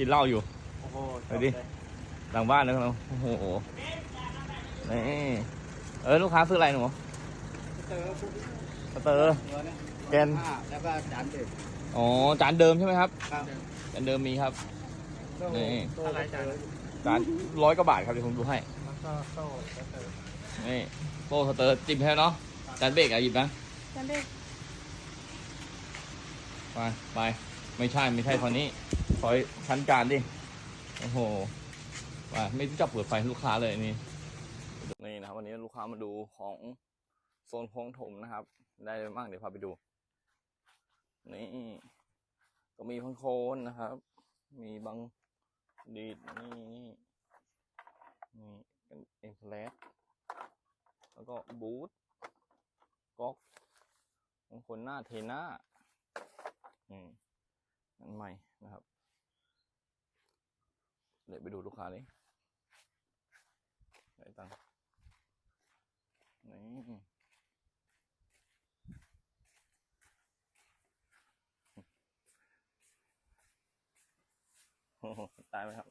กินเหล้าอยู่ โอ้โหไปดิ หลังบ้านนะครับโอ้โหนี่เออลูกค้าซื้ออะไรหนูเจอปุ๊บสเตอร์ตัวเนี่ยแกนห้าแล้วก็จานเด็กอ๋อจานเดิมใช่ไหมครับครับจานเดิมมีครับนี่อะไรจานจานร้อยกว่าบาทครับเดี๋ยวผมดูให้แล้วก็โซ่แล้วเจอนี่โซ่สเตอร์จิ้มให้เนาะจานเบรกอะหยิบนะจันเด็กไปไปไม่ใช่ไม่ใช่ตอนนี้ ถอยชั้นการดิ โอ้โหไปไม่จับเปิดไฟลูกค้าเลยนี่นี่นะครับ วันนี้ลูกค้ามาดูของโซนคลองถมนะครับ ได้อะไรบ้างเดี๋ยวพาไปดู นี่ ก็มีพังโคนนะครับ มีบางดีดนี่นี่นี่เป็นเอ็มแลสแล้วก็บูทก๊อกบางคนหน้าเทน่าอืมอันใหม่นะครับ เดี๋ยวไปดูลูกค้านี้ไหนตังนี่โอ้โหตายไหมครับ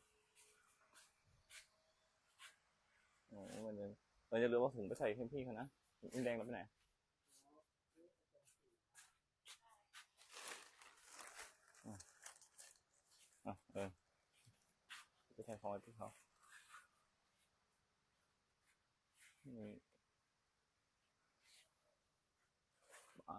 โอ้มันจะเราจะรู้ว่าถุงไปใส่ให้พี่เขานะนี่แดงเราไปไหน อะเออไปใช่ของไอ้พี่เขานี่ไป